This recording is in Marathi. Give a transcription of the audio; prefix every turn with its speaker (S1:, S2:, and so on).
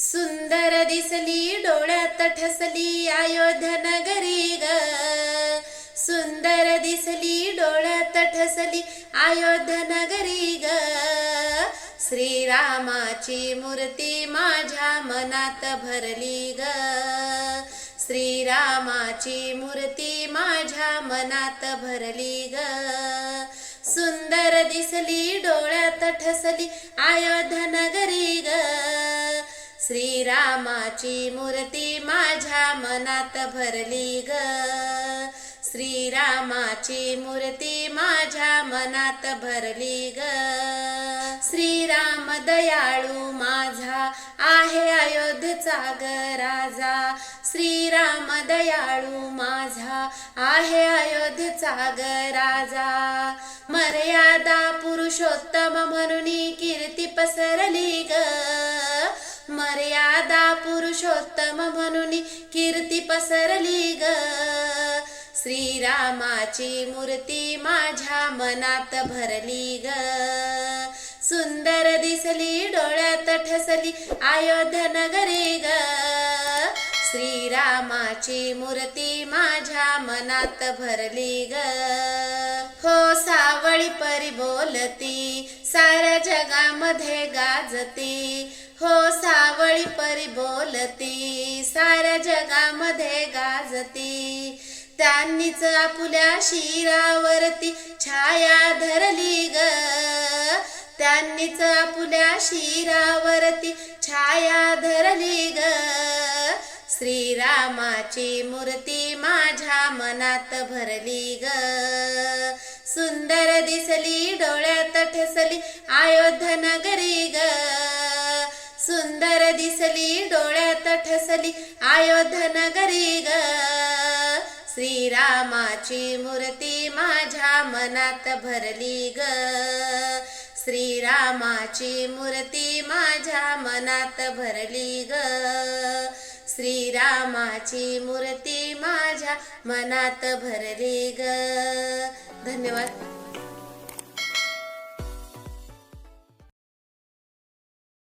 S1: सुंदर दिसली डोळ्यात ठसली अयोध्या नगरी ग सुंदर दिसली डोळ्यात ठसली अयोध्या नगरी ग श्रीरामाची मूर्ती माझ्या मनात भरली ग श्रीरामाची मूर्ती माझ्या मनात भरली ग सुंदर दिसली डोळ्यात ठसली अयोध्या नगरी ग श्रीरामाची मूर्ती माझ्या मनात भरली ग. श्रीरामाची मूर्ती माझ्या मनात भरली ग. श्रीराम दयाळू माझा आहे अयोध्येचा ग राजा. श्रीराम दयाळू माझा आहे अयोध्येचा ग राजा. मर्यादा पुरुषोत्तम म्हणून कीर्ती पसरली ग. मर्या पुरुषोत्तम म्हणून कीर्ती पसरली ग श्रीरामाची मूर्ती माझ्या मनात भरली ग सुंदर दिसली डोळ्यात ठसली अयोध्या नगरी ग श्रीरामाची मूर्ती माझ्या मनात भरली ग हो सावळी परी बोलती साऱ्या जगामध्ये गाजती। हो सावळी परी बोलती साऱ्या जगामध्ये गाजती. त्यांनीच आपल्या शिरावरती छाया धरली ग. त्यांनीच आपल्या शिरावरती छाया धरली ग. श्रीरामाची मूर्ती माझ्या मनात भरली ग. सुंदर दिसली डोळ्यात ठसली अयोध्या नगरी ग. सुंदर दिसली डोळ्यात ठसली अयोध्या नगरी ग. श्रीरामाची मूर्ती माझ्या मनात भरली ग. श्रीरामाची मूर्ती माझ्या मनात भरली ग. श्रीरामाची मूर्ती माझ्या मनात भरली ग. धन्यवाद.